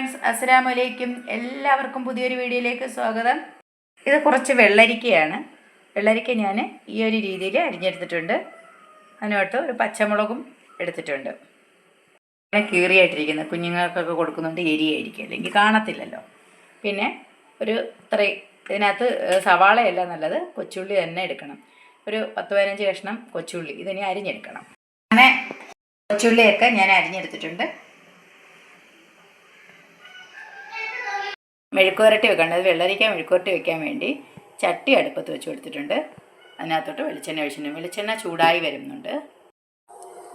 Friends അലൈക്കും എല്ലാവർക്കും പുതിയൊരു വീഡിയോയിലേക്ക് സ്വാഗതം. ഇത് കുറച്ച് വെള്ളരിക്കയാണ്. വെള്ളരിക്ക ഞാൻ ഈ ഒരു രീതിയിൽ അരിഞ്ഞെടുത്തിട്ടുണ്ട്. അതിനോട്ട് ഒരു പച്ചമുളകും എടുത്തിട്ടുണ്ട്. അങ്ങനെ കീറിയായിട്ടിരിക്കുന്നത് കുഞ്ഞുങ്ങൾക്കൊക്കെ കൊടുക്കുന്നുണ്ട് എരിയായിരിക്കും. അല്ലെങ്കിൽ കാണത്തില്ലല്ലോ. പിന്നെ ഒരു ഇത്ര ഇതിനകത്ത് സവാളയല്ല നല്ലത്. കൊച്ചുള്ളി തന്നെ എടുക്കണം. ഒരു പത്ത് പതിനഞ്ച് കഷ്ണം കൊച്ചുള്ളി. ഇതിനെ അരിഞ്ഞെടുക്കണം. അങ്ങനെ കൊച്ചുള്ളിയൊക്കെ ഞാൻ അരിഞ്ഞെടുത്തിട്ടുണ്ട്. മെഴുക്കുവരട്ടി വെക്കണം അത് വെള്ളരിക്ക മെഴുക്കുവരട്ടി വെക്കാൻ വേണ്ടി ചട്ടി അടുപ്പത്ത് വെച്ച് കൊടുത്തിട്ടുണ്ട്. അതിനകത്തോട്ട് വെളിച്ചെണ്ണ ഒഴിച്ചിട്ടുണ്ട്. വെളിച്ചെണ്ണ ചൂടായി വരുന്നുണ്ട്.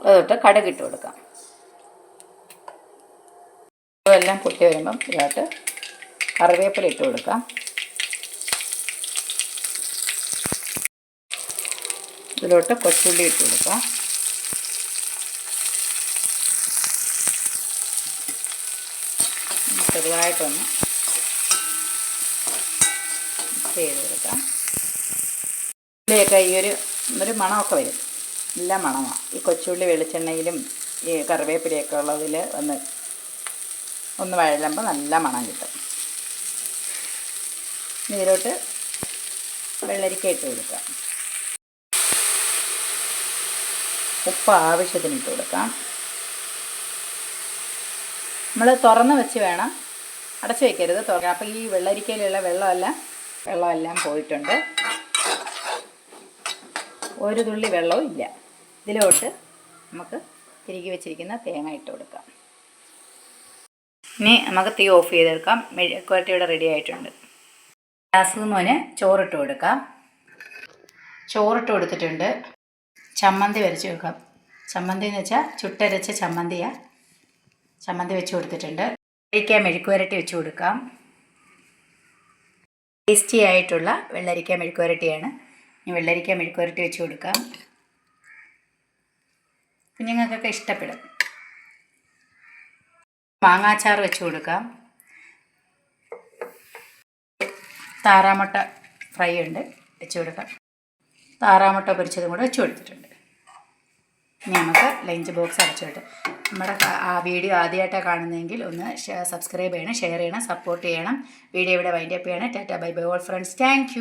അതൊട്ട് കടുക് ഇട്ട് കൊടുക്കാം. എല്ലാം പൊട്ടി വരുമ്പം ഇതിനകത്ത് കറിവേപ്പില ഇട്ട് കൊടുക്കാം. ഇതിലോട്ട് കൊച്ചുള്ളി ഇട്ട് കൊടുക്കാം. ചെറുതായിട്ടൊന്ന് മിക്സ് ചെയ്ത് കൊടുക്കാം ഉള്ളിയൊക്കെ ഈ ഒരു ഒരു മണമൊക്കെ വരും. നല്ല മണമാണ് ഈ കൊച്ചുള്ളി വെളിച്ചെണ്ണയിലും ഈ കറിവേപ്പിലയൊക്കെ ഉള്ളതിൽ ഒന്ന് ഒന്ന് വഴലുമ്പോൾ നല്ല മണം കിട്ടും. ഇതിലോട്ട് വെള്ളരിക്ക ഇട്ട് കൊടുക്കാം ഉപ്പ് ആവശ്യത്തിന് ഇട്ട് കൊടുക്കാം നമ്മൾ തുറന്ന് വെച്ച് വേണം അടച്ചു വയ്ക്കരുത് തുറക്കാം അപ്പോൾ ഈ വെള്ളരിക്കയിലുള്ള വെള്ളമെല്ലാം വെള്ളമെല്ലാം പോയിട്ടുണ്ട്. ഒരു തുള്ളി വെള്ളവും ഇല്ല. ഇതിലോട്ട് നമുക്ക് തിരികെ വെച്ചിരിക്കുന്ന തേങ്ങ ഇട്ട് കൊടുക്കാം. ഇനി നമുക്ക് തീ ഓഫ് ചെയ്തെടുക്കാം. മെഴുക്കുവരട്ടി ഇവിടെ റെഡി ആയിട്ടുണ്ട്. ഗ്യാസ് മോന് ചോറിട്ട് കൊടുക്കാം. ചോറിട്ട് കൊടുത്തിട്ടുണ്ട്. ചമ്മന്തി വരച്ച് വെക്കാം. ചമ്മന്തി എന്ന് വെച്ചാൽ ചുട്ടരച്ച ചമ്മന്തിയാണ് ചമ്മന്തി വെച്ച് കൊടുത്തിട്ടുണ്ട്. കഴിക്കാൻ മെഴുക്കുവരട്ടി വെച്ച് കൊടുക്കാം. ടേസ്റ്റി ആയിട്ടുള്ള വെള്ളരിക്ക മെഴുക്കുവരട്ടിയാണ്. ഇനി വെള്ളരിക്ക മെഴുക്കുവരട്ടി വെച്ച് കൊടുക്കാം. കുഞ്ഞുങ്ങൾക്കൊക്കെ ഇഷ്ടപ്പെടും. മാങ്ങാച്ചാർ വെച്ച് കൊടുക്കാം. താറാമുട്ട ഫ്രൈ ഉണ്ട്. വെച്ച് കൊടുക്കാം. താറാമുട്ട പൊരിച്ചതും കൂടെ വെച്ച് കൊടുത്തിട്ടുണ്ട്. നമുക്ക് ലഞ്ച് ബോക്സ് അടച്ചിട്ട് നമ്മുടെ ആ വീഡിയോ ആദ്യമായിട്ടാണ് കാണുന്നതെങ്കിൽ ഒന്ന് സബ്സ്ക്രൈബ് ചെയ്യണം ഷെയർ ചെയ്യണം സപ്പോർട്ട് ചെയ്യണം. വീഡിയോ ഇവിടെ വൈൻഡപ്പ് ചെയ്യണം. Tata bye bye all friends. Thank